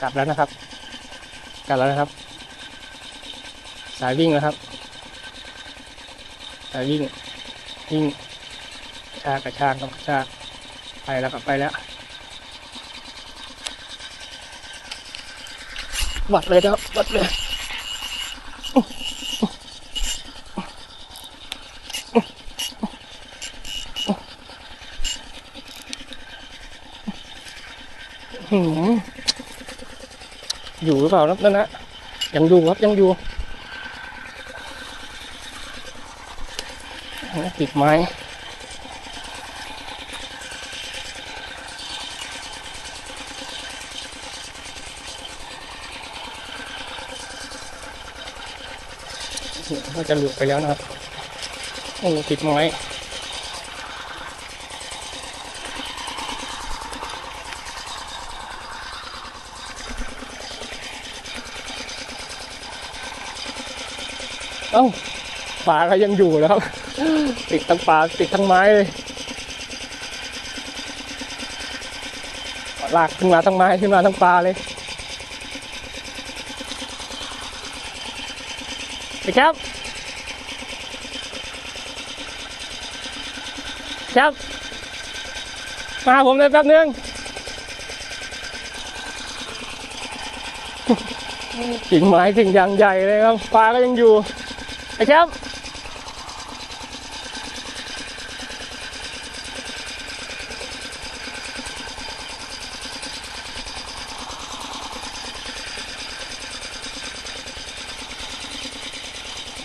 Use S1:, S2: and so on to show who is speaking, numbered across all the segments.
S1: กลับแล้วนะครับ กลับแล้วนะครับ สายวิ่งแล้วครับ สายวิ่ง วิ่งชากกระชากครับกระชากไปแล้วครับไปแล้ววัดเลยครับวัดเลย หืม อยู่หรือเปล่าครับนั่นนะยังอยู่ครับยังอยู่ติดไม้ก็จะหลุดไปแล้วนะครับโอ้ติดไม้ เอ้าปลาก็ยังอยู่แล้วครับ ติดทั้งปลาติดทั้งไม้เลยลากขึ้นมาทั้งไม้ขึ้นมาทั้งปลาเลยไปครับ ครับ มาผมเลยแป๊บนึงกิ่งไม้กิ่งยางใหญ่เลยครับปลาก็ยังอยู่ ไอ้ครับ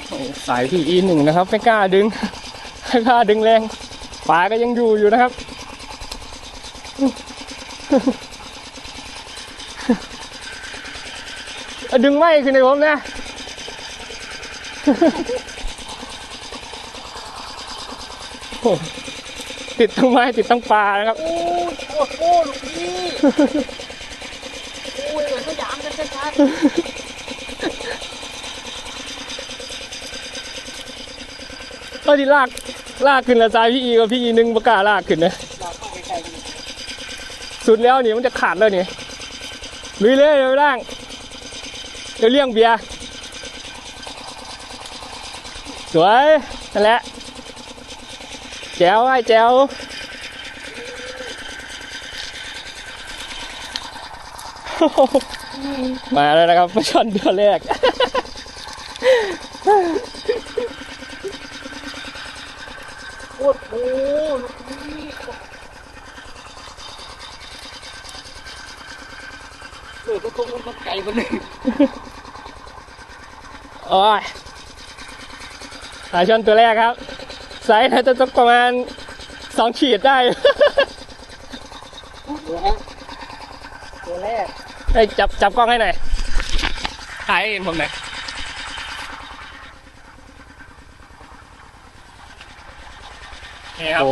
S1: โอ้สายที่อีหนึ่งนะครับ ไม่กล้าดึงไม่กล้าดึงแรงปลาก็ยังอยู่อยู่นะครับ ดึงไม่ขึ้นในผมนะ โอ้ติดทั้งไม้ติดทั้งปลานะครับ
S2: โอ้ยโอ้โหลูกพี่โอ้ยเหมือนสยามกันชัด
S1: ก็ที่ลากลากขึ้นละทรายพี่อีกับพี่อีนึงประกล้าลากขึ้นนะสุดแล้วนี่มันจะขาดแล้วนี่ลุยเลยเดี๋ยวล่างเดี๋ยวเลี้ยงเบียร์ สวยนั่นแหละแจ๋วไอ้แจ๋วมาแล้วนะครับปลาช่อนตัวแรก
S2: โอ้โหลูกพี่เออก็คงมันไก่มันเลย
S1: โอ้ย ปลาช่อนตัวแรกครับไซส์น่าจะต้องประมาณสองขีดได้
S2: ตัวฮะตัวแรก
S1: ไอ้ยจับจับกล้องให้หน่อยถ่ายให้เห็นผมหน่อยนี่ครับ
S2: โอ้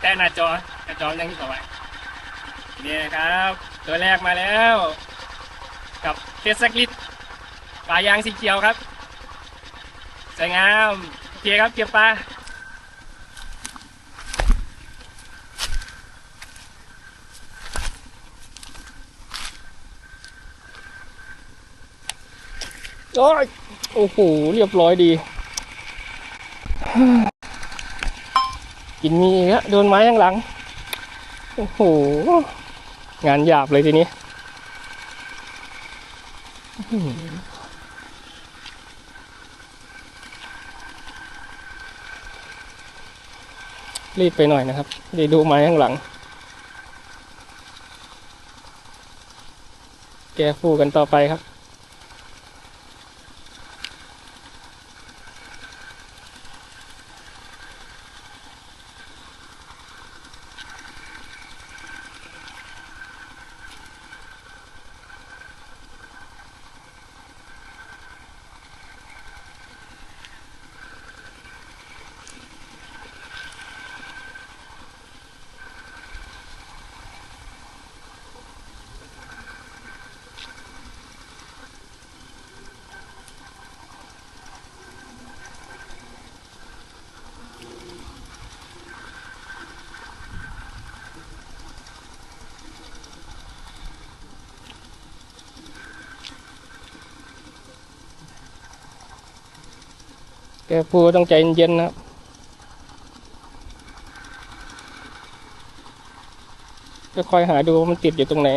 S1: แต่หน้าจอหน้าจอยังที่ต่อไปนี่ครับ ตัวแรกมาแล้ว กับเทสกิลิตปลายางสีเขียวครับ สวยงามโอเคครับเก็บปลาโอ้ยโอ้โห เรียบร้อยดี กินมีอีกแล้วโดนไม้ข้างหลัง โอ้โห งานหยาบเลยทีนี้อื้อหือ รีบไปหน่อยนะครับเดี๋ยวดูไม้ข้างหลัง แกฟูกันต่อไปครับ แกพูต้องใจเย็นๆนะครับค่อยๆหาดูว่ามันติดอยู่ตรงไหน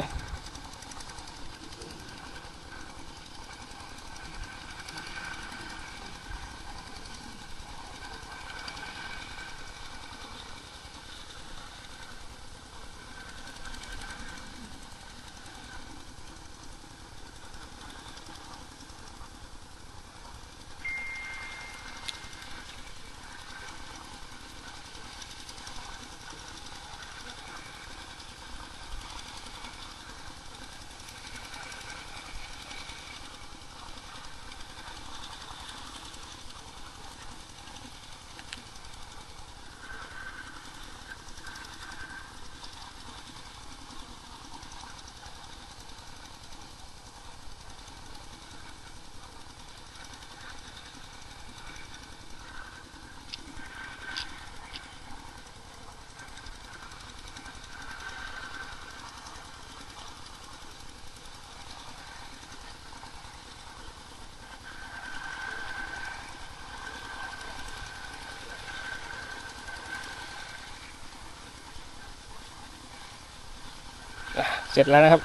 S1: เสร็จแล้วนะครับ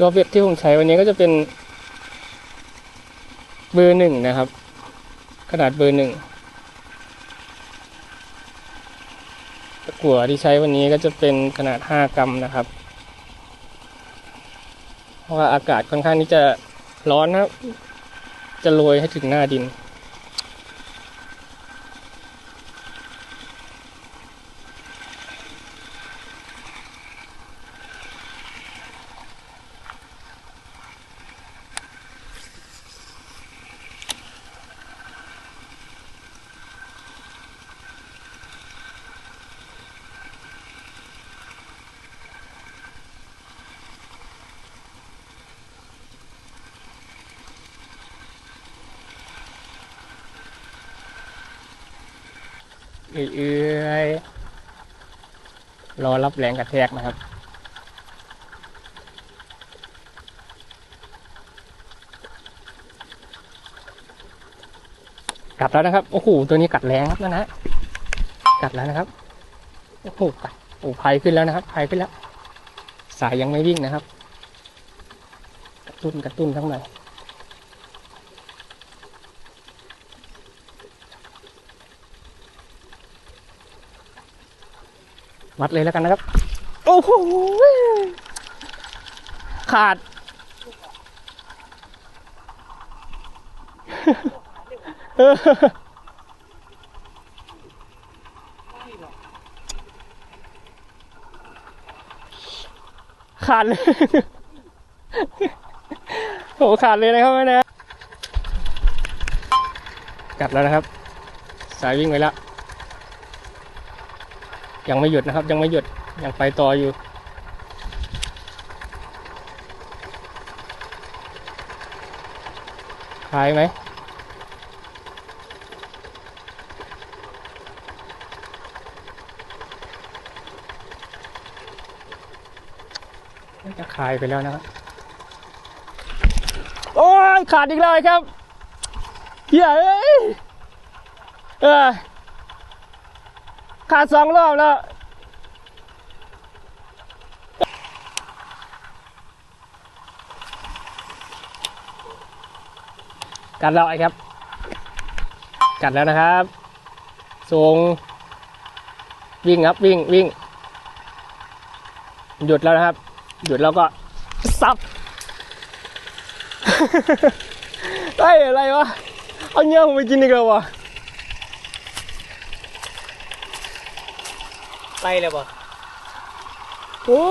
S1: รอบเบ็ดที่ผมใช้วันนี้ก็จะเป็นเบอร์หนึ่งนะครับ ขนาดเบอร์หนึ่งตะกั่วที่ใช้วันนี้ก็จะเป็นขนาด 5 กรัมนะครับ เพราะว่าอากาศค่อนข้างที่จะร้อนครับ จะโรยให้ถึงหน้าดิน เอื้อยๆรอรับแรงกระแทกนะครับ กัดแล้วนะครับ โอ้โห ตัวนี้กัดแรงครับนะนะ กัดแล้วนะครับ โอ้โห กัดโอ้ภัยขึ้นแล้วนะครับภัยขึ้นแล้ว สายยังไม่วิ่งนะครับ กระตุ้นกระตุ้นทั้งหน่อย วัดเลยแล้วกันนะครับ โอ้โหขาด ขาดเลยโอ้โหขาดเลยนะครับแม่นะกลับแล้วนะครับ สายวิ่งไปแล้ว ยังไม่หยุดนะครับ ยังไม่หยุดยังไปต่ออยู่ คลายไหมจะคลายไปแล้วนะครับ โอ้ยขาดอีกแล้วครับเหี้ยเอ้ยเออ ขาดสองรอบแล้วกัดแล้วไอ้ครับ กัดแล้วนะครับส่งวิ่งครับวิ่งวิ่ง หยุดแล้วนะครับ หยุดแล้วก็ซับเฮ้ยอะไรวะ เอาเนื้อผมไปกินดีกว่าวะ
S2: ไปเลยบ่
S1: โอ้